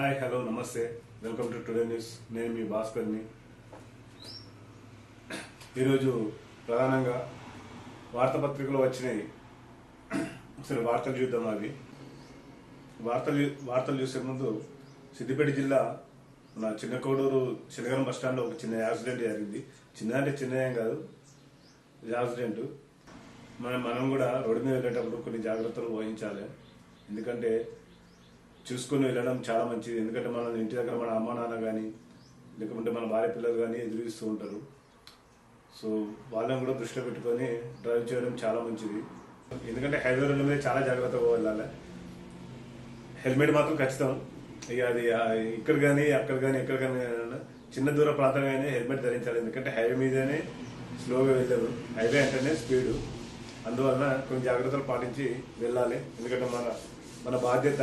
Hi hello నమస్తే welcome to today news నేను మీ భాస్కర్ని. ఈరోజు ప్రధానంగా వార్తాపత్రికలో వచ్చినాయి. అసలు వార్తలు చూద్దాం అవి. వార్తలు వార్తలు చూసే ముందు సిద్దిపేట జిల్లా నా చిన్న కోడూరు చిన్నగరం బస్ స్టాండ్లో ఒక చిన్న యాక్సిడెంట్ జరిగింది. చిన్న అంటే చిన్న ఏం కాదు యాక్సిడెంట్. మనం మనం కూడా రోడ్డు మీద వెళ్ళేటప్పుడు కొన్ని జాగ్రత్తలు వహించాలి. ఎందుకంటే చూసుకొని వెళ్ళడం చాలా మంచిది. ఎందుకంటే మన ఇంటి దగ్గర మన అమ్మ నాన్న కానీ లేకుంటే మన భార్య పిల్లలు కానీ ఎదురుస్తూ ఉంటారు. సో వాళ్ళని కూడా దృష్టిలో పెట్టుకొని డ్రైవ్ చేయడం చాలా మంచిది. ఎందుకంటే హైవే రోడ్ల మీద చాలా జాగ్రత్తగా వెళ్ళాలి. హెల్మెట్ మాత్రం ఖచ్చితం. ఇక అది ఇక్కడ కానీ అక్కడ కానీ ఎక్కడ కానీ చిన్న దూర ప్రాంతం కానీ హెల్మెట్ ధరించాలి. ఎందుకంటే హైవే మీదనే స్లోగా వెళ్ళారు హైవే అంటేనే స్పీడు. అందువలన కొన్ని జాగ్రత్తలు పాటించి వెళ్ళాలి. ఎందుకంటే మన మన బాధ్యత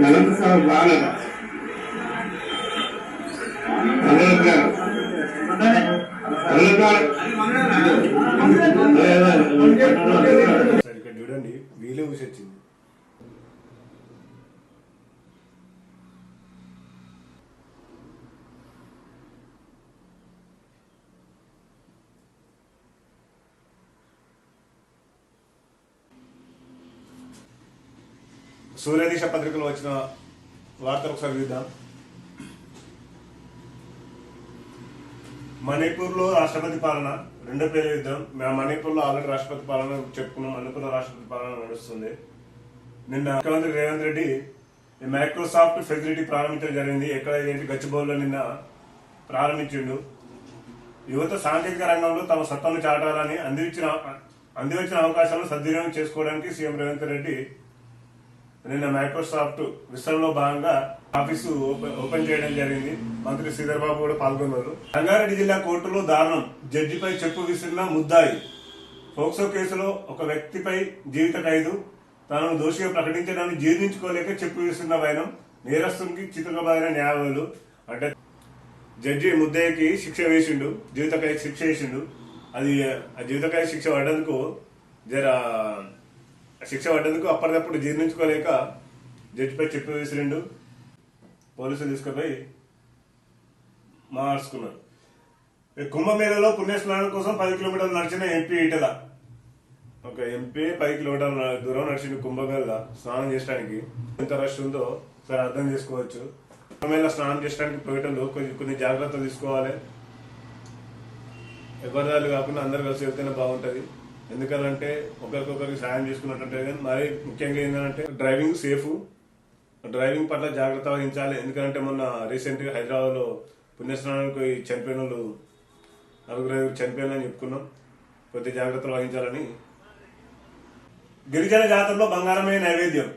నలంద సార్ బాగా చూడండి వీలే ఊసొచ్చింది. సూర్యదీశ పత్రికలో వచ్చిన వార్తలు ఒకసారి చూద్దాం. మణిపూర్లో రాష్ట్రపతి పాలన రెండో పేరు యుద్ధం మేము మణిపూర్లో ఆల్రెడీ రాష్ట్రపతి పాలన చెప్పుకున్నాం. మణిపూర్లో రాష్ట్రపతి పాలన నడుస్తుంది. నిన్న ముఖ్యమంత్రి రేవంత్ రెడ్డి ఈ మైక్రోసాఫ్ట్ ఫెసిలిటీ ప్రారంభించడం జరిగింది. ఎక్కడ ఏంటి గచ్చిబౌల్లో నిన్న ప్రారంభించిండు. యువత సాంకేతిక రంగంలో తమ సత్తాను చాటాలని అందించిన అందివచ్చిన అవకాశాలను సద్వినియోగం చేసుకోవడానికి సీఎం రేవంత్ రెడ్డి నిన్న మైక్రోసాఫ్ట్ విస్తరణలో భాగంగా ఆఫీసు ఓపెన్ ఓపెన్ చేయడం జరిగింది. మంత్రి శ్రీధర్ బాబు కూడా పాల్గొన్నారు. రంగారెడ్డి జిల్లా కోర్టులో దారుణం. జడ్జిపై చెప్పు విసిరిన ముద్దాయి. పోక్సో కేసులో ఒక వ్యక్తిపై జీవిత ఖైదు. తాను దోషిగా ప్రకటించడాన్ని జీర్ణించుకోలేక చెప్పు విసిరిన వైనం. నేరస్తునికి చితకబారిన న్యాయవాదులు. అంటే జడ్జి ముద్దయ్యకి శిక్ష వేసిండు. జీవితకాయ శిక్ష వేసిండు. అది ఆ జీవితకాయ శిక్ష పడ్డందుకు జర శిక్ష పడ్డందుకు అప్పటికప్పుడు జీర్ణించుకోలేక జడ్జిపై చెప్పి వేసిరిండు పోలీసులు తీసుకుపోయి మార్చుకున్నారు కుంభమేళలో పుణ్యస్నానం కోసం పది కిలోమీటర్లు నడిచిన ఎంపీ ఇటల ఒక ఎంపీ పది కిలోమీటర్ల దూరం నడిచింది కుంభమేళ స్నానం చేయడానికి ఎంత రష్ ఉందో సరే అర్థం చేసుకోవచ్చు. కుంభమేళ స్నానం చేయడానికి పోయేటప్పుడు కొన్ని కొన్ని జాగ్రత్తలు తీసుకోవాలి. ఎవరిదాలు కాకుండా అందరు కలిసి వెళ్తేనే బాగుంటుంది. ఎందుకంటే ఒకరికొకరికి సాయం చేసుకున్నట్టు కానీ మరి ముఖ్యంగా ఏంటంటే డ్రైవింగ్ సేఫ్. డ్రైవింగ్ పట్ల జాగ్రత్త వహించాలి. ఎందుకంటే మొన్న రీసెంట్గా హైదరాబాద్లో పుణ్యస్నానానికి చనిపోయిన వాళ్ళు నలుగురు ఐదుగురు చనిపోయినని చెప్పుకున్నాం. కొద్ది జాగ్రత్తలు వహించాలని. గిరిజన జాతరలో బంగారమే నైవేద్యం.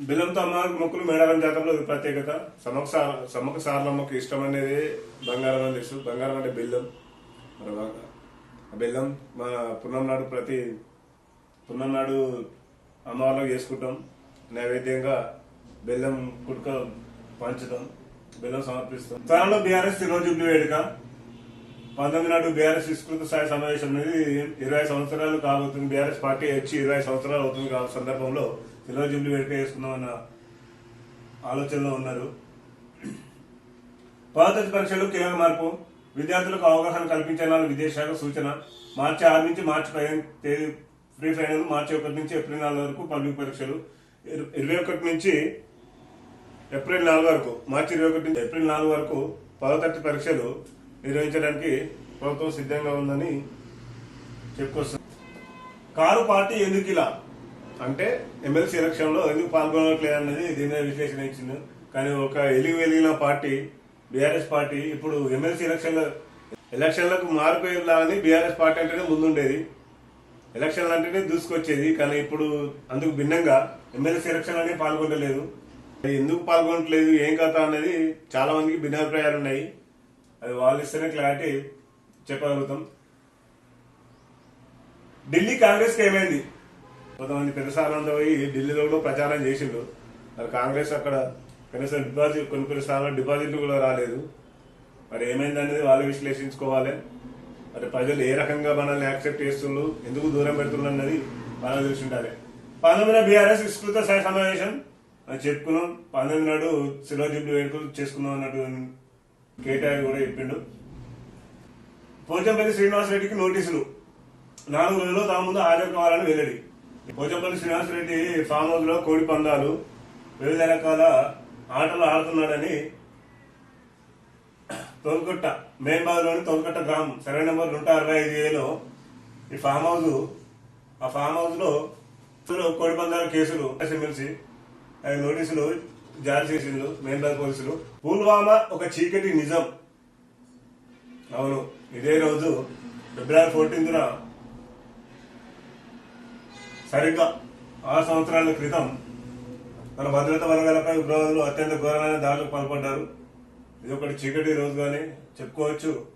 బెల్లంతో అమ్మ మొక్కులు మేడారం జాతరలో ప్రత్యేకత. సమక సమక సమ్మక సారలమ్మకు ఇష్టం అనేది బంగారం అని తెలుసు. బంగారం అంటే బెల్లం. మరి బెల్లం మన పున్నం నాడు ప్రతి పున్నం నాడు అమ్మవారిలో చేసుకుంటాం. నైవేద్యంగా బెల్లం కుడుక పంచుతాం బెల్లం సమర్పిస్తాం. తనలో బీఆర్ఎస్ తిరువజుబ్లీ వేడుక. పంతొమ్మిది నాడు బీఆర్ఎస్ విస్తృత స్థాయి సమావేశం అనేది ఇరవై సంవత్సరాలు కాబోతుంది. బీఆర్ఎస్ పార్టీ వచ్చి ఇరవై సంవత్సరాలు అవుతుంది కాబట్టి సందర్భంలో సిల్వర్ జూబ్లీ వేడుక చేసుకుందామన్న ఆలోచనలో ఉన్నారు. పాత పరీక్షలు కీలక మార్పు. విద్యార్థులకు అవగాహన కల్పించాలని విదేశాఖ సూచన మార్చి ఆరు నుంచి మార్చి పదిహేను తేదీ ప్రీ ఫైనల్ మార్చి ఒకటి నుంచి ఏప్రిల్ నాలుగు వరకు పబ్లిక్ పరీక్షలు. ఇరవై ఒకటి నుంచి ఏప్రిల్ నాలుగు వరకు మార్చి ఇరవై ఒకటి నుంచి ఏప్రిల్ నాలుగు వరకు పదో పరీక్షలు నిర్వహించడానికి ప్రభుత్వం సిద్ధంగా ఉందని చెప్పుకొస్తుంది. కారు పార్టీ ఎందుకు ఇలా? అంటే ఎమ్మెల్సీ ఎలక్షన్లో ఎందుకు పాల్గొనట్లేదు అన్నది దీని విశ్లేషణ ఇచ్చింది. కానీ ఒక ఎలిగి వెలిగిన పార్టీ బీఆర్ఎస్ పార్టీ ఇప్పుడు ఎమ్మెల్సీ ఎలక్షన్ ఎలక్షన్లకు మారిపోయేలా బీఆర్ఎస్ పార్టీ అంటేనే ముందుండేది. ఎలక్షన్లు అంటేనే దూసుకొచ్చేది. కానీ ఇప్పుడు అందుకు భిన్నంగా ఎమ్మెల్సీ ఎలక్షన్ అనేది పాల్గొనలేదు ఎందుకు పాల్గొనట్లేదు ఏం కథ అనేది చాలా మందికి భిన్నాభిప్రాయాలు ఉన్నాయి. అది వాళ్ళు ఇస్తేనే క్లారిటీ చెప్పగలుగుతాం. ఢిల్లీ కాంగ్రెస్కి ఏమైంది? కొంతమంది పెద్దసార్లు పోయి ఢిల్లీలో కూడా ప్రచారం చేసిండు మరి కాంగ్రెస్ అక్కడ కనీసం డిపాజిట్ కొన్ని కొన్ని స్థానాల్లో డిపాజిట్లు కూడా రాలేదు. మరి ఏమైంది అనేది వాళ్ళు విశ్లేషించుకోవాలి. మరి ప్రజలు ఏ రకంగా మనల్ని యాక్సెప్ట్ చేస్తుండ్రు ఎందుకు దూరం పెడుతున్నారు అన్నది మనం తెలిసి ఉండాలి. పంతొమ్మిది బీఆర్ఎస్ విస్తృత స్థాయి సమావేశం. అని చెప్పుకున్నాం. పంతొమ్మిది నాడు శిరోజుబ్లు వేడుకలు చేసుకున్నాం అన్నట్టు కేటాయి కూడా చెప్పిండు. పోచంపల్లి శ్రీనివాసరెడ్డికి నోటీసులు. నాలుగు రోజుల్లో తమ ముందు హాజరు కావాలని వెల్లడి. పోచంపల్లి శ్రీనివాసరెడ్డి ఫామ్ హౌస్లో కోడి పందాలు వివిధ రకాల ఆటలు ఆడుతున్నాడని తోలుకొట్ట మేన్బాద్లోని తోలుకొట్ట గ్రామం సర్వే నెంబర్ నూట అరవై ఐదు ఏలో ఈ ఫామ్ హౌస్ ఆ ఫామ్ హౌస్లో కోడి పందాల కేసులు ఎమ్మెల్సీ అవి నోటీసులు జారీ చేసిండ్రు మేన్బాద్ పోలీసులు. పుల్వామా ఒక చీకటి నిజం. అవును ఇదే రోజు ఫిబ్రవరి ఫోర్టీన్త్న సరిగ్గా ఆరు సంవత్సరాల క్రితం మన భద్రతా వర్గాలపై ఉగ్రవాదులు అత్యంత ఘోరమైన దాడులకు పాల్పడ్డారు. ఇది ఒకటి చీకటి రోజుగానే చెప్పుకోవచ్చు.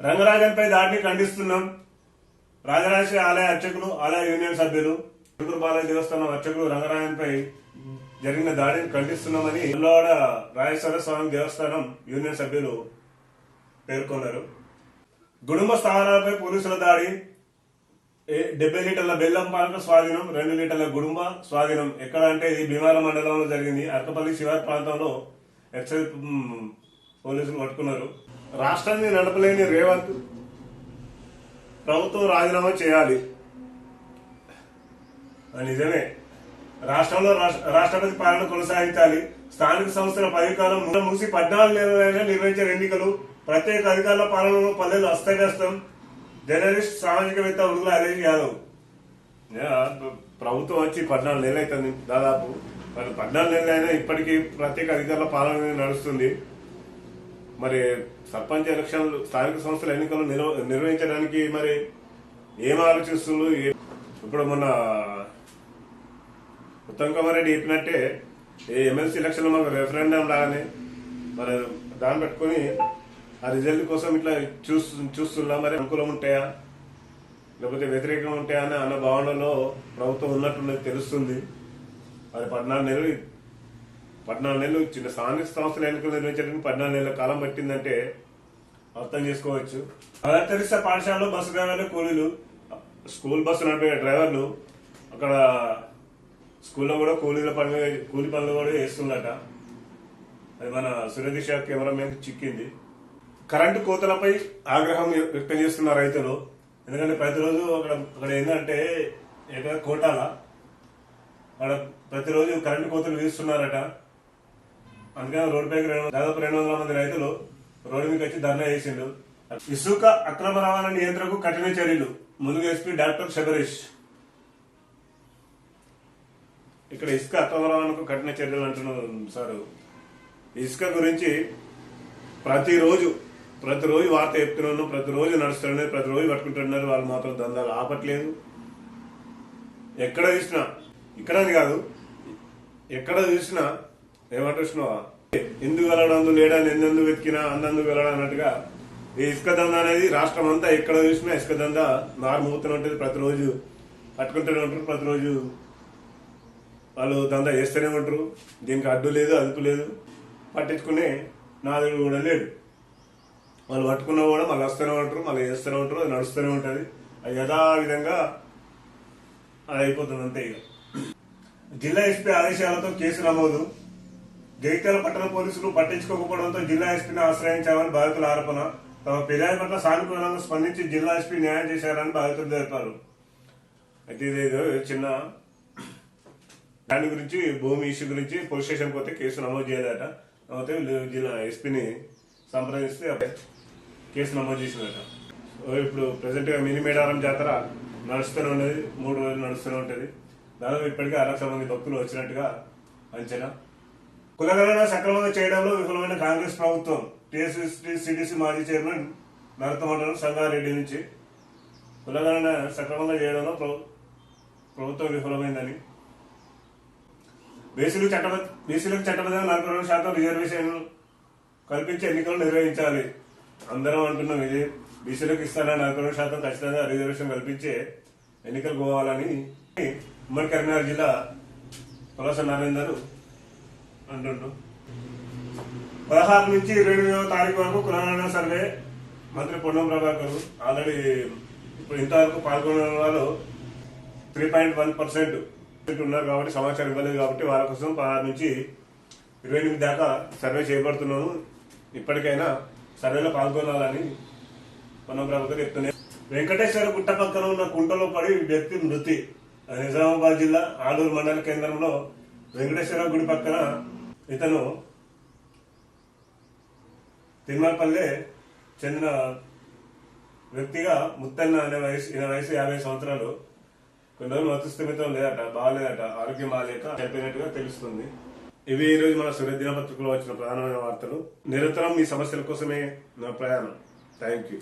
రంగరాజన్పై దాడిని ఖండిస్తున్నాం. రాజరాజేశ్వరి ఆలయ అర్చకులు ఆలయ యూనియన్ సభ్యులు తిరుపతి బాలయ్య దేవస్థానం అర్చకులు రంగరాజన్పై జరిగిన దాడిని ఖండిస్తున్నామని ఉల్లవాడ రాజేశ్వర స్వామి దేవస్థానం యూనియన్ సభ్యులు పేర్కొన్నారు. గుడుంబ స్థావరాలపై పోలీసుల దాడి డెబ్బై లీటర్ల బెల్లం పానక స్వాధీనం రెండు లీటర్ల గుడుంబ స్వాధీనం. ఎక్కడ అంటే ఇది భీమాల మండలంలో జరిగింది. అరకపల్లి శివార్ ప్రాంతంలో ఎక్సైజ్ పోలీసులు పట్టుకున్నారు. రాష్ట్రాన్ని నడపలేని రేవంత్ ప్రభుత్వం రాజీనామా చేయాలి. అది నిజమే. రాష్ట్రంలో రాష్ట్ర- రాష్ట్రపతి పాలన కొనసాగించాలి. స్థానిక సంస్థల పదవికాలం ముందు ముగిసి పద్నాలుగు నెలలైనా నిర్వహించిన ఎన్నికలు ప్రత్యేక అధికారుల పాలనలో పల్లెలు అస్తవ్యస్తం. జర్నలిస్ట్ సామాజికవేత్త ఉడుగుల హరీష్ యాదవ్. ప్రభుత్వం వచ్చి పద్నాలుగు నెలలు అవుతుంది దాదాపు. మరి పద్నాలుగు నెలలు అయినా ఇప్పటికీ ప్రత్యేక అధికారుల పాలన నడుస్తుంది. మరి సర్పంచ్ ఎలక్షన్లు స్థానిక సంస్థల ఎన్నికలు నిర్వహించడానికి మరి ఏం ఆలోచిస్తున్నారు? ఇప్పుడు మొన్న ఉత్తమ్ కుమార్ రెడ్డి చెప్పినట్టే ఏ ఎమ్మెల్సీ ఎలక్షన్ మాకు రెఫరెండం లాగానే మరి దాన్ని పెట్టుకొని ఆ రిజల్ట్ కోసం ఇట్లా చూస్తు చూస్తున్నా మరి అనుకూలం ఉంటాయా? లేకపోతే వ్యతిరేకం ఉంటాయా అనే అన్న భావనలో ప్రభుత్వం ఉన్నట్టున్నది తెలుస్తుంది. అది పద్నాలుగు నెలలు పద్నాలుగు నెలలు చిన్న స్థానిక సంస్థల ఎన్నికలు నిర్వహించడానికి పద్నాలుగు నెలల కాలం పట్టిందంటే అర్థం చేసుకోవచ్చు. అలంకరిస్త పాఠశాలలో బస్సు డ్రైవర్లు కూలీలు స్కూల్ బస్సు నడిపే డ్రైవర్లు అక్కడ స్కూల్లో కూడా కూలీల పనులు కూలి పనులు కూడా చేస్తుందట. అది మన సురదిశ కెమెరామెన్ చిక్కింది. కరెంటు కోతలపై ఆగ్రహం వ్యక్తం చేస్తున్న రైతులు. ఎందుకంటే ప్రతిరోజు అక్కడ అక్కడ ఏంటంటే ఎక్కడ కోటాల. అక్కడ ప్రతిరోజు కరెంటు కోతలు వీస్తున్నారట. అందుకని రోడ్డు పైకి రెండు దాదాపు రెండు వందల మంది రైతులు రోడ్డు మీదకి వచ్చి ధర్నా చేసిండు. ఇసుక అక్రమ రవాణా నియంత్రణకు కఠిన చర్యలు. ముందుగా ఎస్పీ డాక్టర్ శబరీష్. ఇక్కడ ఇసుక అక్రమ రవాణాకు కఠిన చర్యలు అంటున్నారు సార్. ఇసుక గురించి ప్రతిరోజు ప్రతిరోజు వార్త చెప్తున్నాను ప్రతిరోజు నడుస్తున్నారు ప్రతిరోజు పట్టుకుంటున్నారు వాళ్ళు మాత్రం దందాలు ఆపట్లేదు. ఎక్కడ చూసినా ఇక్కడ అని కాదు ఎక్కడ చూసినా ఏమంటున్నావా ఎందుకు వెళ్ళడం లేడని ఎందెందు వెతికినా అందందు వెళ్ళడం అన్నట్టుగా ఈ ఇసుక దందా అనేది రాష్ట్రం అంతా ఎక్కడ చూసినా ఇసుక దందా నారుమూతూనే ఉంటుంది. ప్రతిరోజు పట్టుకుంటూనే ఉంటారు ప్రతిరోజు వాళ్ళు దందా చేస్తూనే ఉంటారు. దీనికి అడ్డు లేదు అదుపు లేదు. పట్టించుకునే నాదుడు కూడా లేడు. వాళ్ళు పట్టుకున్నా కూడా మళ్ళీ వస్తూనే ఉంటారు మళ్ళీ వేస్తూనే ఉంటారు అది నడుస్తూనే ఉంటుంది. అది యథావిధంగా అది అయిపోతుంది అంతే ఇక. జిల్లా ఎస్పీ ఆదేశాలతో కేసు నమోదు. జగిత్యాల పట్టణ పోలీసులు పట్టించుకోకపోవడంతో జిల్లా ఎస్పీని ఆశ్రయించామని బాధితుల ఆరోపణ. తమ ఫిర్యాదు పట్ల సానుకూలంగా స్పందించి జిల్లా ఎస్పీ న్యాయం చేశారని బాధితులు తెలిపారు. అయితే ఇదేదో చిన్న దాని గురించి భూమి ఇష్యూ గురించి పోలీస్ స్టేషన్ పోతే కేసు నమోదు చేయలేదట. అయితే జిల్లా ఎస్పీని సంప్రదిస్తే కేసు నమోదు చేసిందట. ఓ ఇప్పుడు ప్రెసెంట్గా మినీ మేడారం జాతర నడుస్తూనే ఉన్నది. మూడు రోజులు నడుస్తూనే ఉంటది. దాదాపు ఇప్పటికే అర లక్షల మంది భక్తులు వచ్చినట్టుగా అంచనా. కులగణన సక్రమంగా చేయడంలో విఫలమైన కాంగ్రెస్ ప్రభుత్వం టీఎస్సీ సిడిసి మాజీ చైర్మన్ నరతమండలం సంగారెడ్డి నుంచి కులగణన సక్రమంగా చేయడంలో ప్రభుత్వం విఫలమైందని. బీసీలు చట్ట బీసీలకు చట్టబద్ధంగా నలభై రెండు శాతం రిజర్వేషన్ కల్పించి ఎన్నికలు నిర్వహించాలి. అందరం అంటున్నాం ఇది బీసీలకు ఇస్తానని నలభై శాతం ఖచ్చితంగా రిజర్వేషన్ కల్పించే ఎన్నికలు పోవాలని ఉమ్మడి కరీంనగర్ జిల్లా పులస నరేందర్ అంటుండ్రు. పదహారు నుంచి ఇరవై ఎనిమిదవ తారీఖు వరకు కులాల సర్వే మంత్రి పొన్నం ప్రభాకర్ ఆల్రెడీ ఇప్పుడు ఇంతవరకు పాల్గొన్న వాళ్ళు త్రీ పాయింట్ వన్ పర్సెంట్ ఉన్నారు కాబట్టి సమాచారం ఇవ్వలేదు కాబట్టి వాళ్ళ కోసం పదహారు నుంచి ఇరవై ఎనిమిది దాకా సర్వే చేయబడుతున్నాము ఇప్పటికైనా సర్వేలో పాల్గొనాలని పొన్నం ప్రభాకర్ చెప్తున్నాయి వెంకటేశ్వర గుట్ట పక్కన ఉన్న కుంటలో పడి వ్యక్తి మృతి. అది నిజామాబాద్ జిల్లా ఆలూరు మండల కేంద్రంలో వెంకటేశ్వర గుడి పక్కన ఇతను తిరుమలపల్లె చెందిన వ్యక్తిగా ముత్తన్న అనే వయసు ఈయన వయసు యాభై సంవత్సరాలు. కొన్ని రోజులు మతస్థిమితం లేదట బాగాలేదట ఆరోగ్యం బాగాలేక చనిపోయినట్టుగా తెలుస్తుంది. ఇవి ఈ రోజు మన సూర్య దినపత్రికలో వచ్చిన ప్రధానమైన వార్తలు. నిరంతరం మీ సమస్యల కోసమే నా ప్రయాణం. Thank you